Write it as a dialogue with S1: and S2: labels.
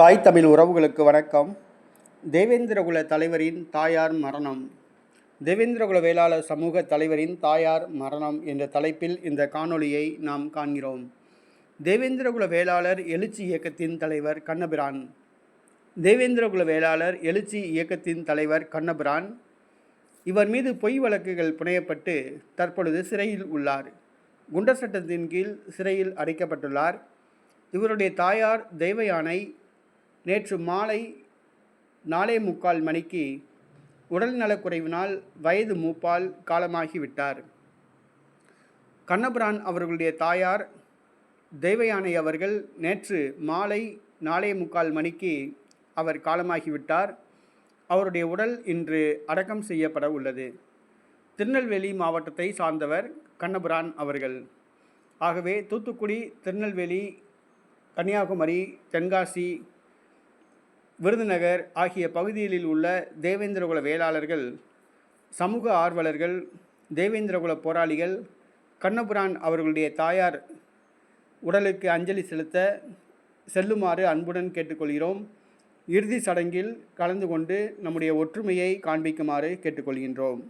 S1: தாய் தமிழ் உறவுகளுக்கு வணக்கம். தேவேந்திரகுல தலைவரின் தாயார் மரணம். தேவேந்திரகுல வேளாளர் சமூக தலைவரின் தாயார் மரணம் என்ற தலைப்பில் இந்த காணொளியை நாம் காண்கிறோம். தேவேந்திரகுல வேளாளர் எழுச்சி இயக்கத்தின் தலைவர் கண்ணபிரான். தேவேந்திரகுல வேளாளர் எழுச்சி இயக்கத்தின் தலைவர் கண்ணபிரான். இவர் மீது பொய் வழக்குகள் புனையப்பட்டு தற்பொழுது சிறையில் உள்ளார். குண்டர் சட்டத்தின் கீழ் சிறையில் அடைக்கப்பட்டுள்ளார். இவருடைய தாயார் தெய்வயானை நேற்று மாலை நாலே முக்கால் மணிக்கு உடல் நலக்குறைவினால் வயது மூப்பால் காலமாகிவிட்டார். கண்ணபிரான் அவர்களுடைய தாயார் தெய்வயானை அவர்கள் நேற்று மாலை நாலே முக்கால் மணிக்கு அவர் காலமாகிவிட்டார். அவருடைய உடல் இன்று அடக்கம் செய்யப்பட உள்ளது. திருநெல்வேலி மாவட்டத்தை சார்ந்தவர் கண்ணபுரான் அவர்கள். ஆகவே தூத்துக்குடி திருநெல்வேலி கன்னியாகுமரி தென்காசி விருதுநகர் ஆகிய பகுதிகளில் உள்ள தேவேந்திரகுல வேளாளர்கள் சமூக ஆர்வலர்கள் தேவேந்திரகுல போராளிகள் கண்ணபுரான் அவர்களுடைய தாயார் உடலுக்கு அஞ்சலி செலுத்த செல்லுமாறு அன்புடன் கேட்டுக்கொள்கிறோம். இறுதி சடங்கில் கலந்து கொண்டு நம்முடைய ஒற்றுமையை காண்பிக்குமாறு கேட்டுக்கொள்கின்றோம்.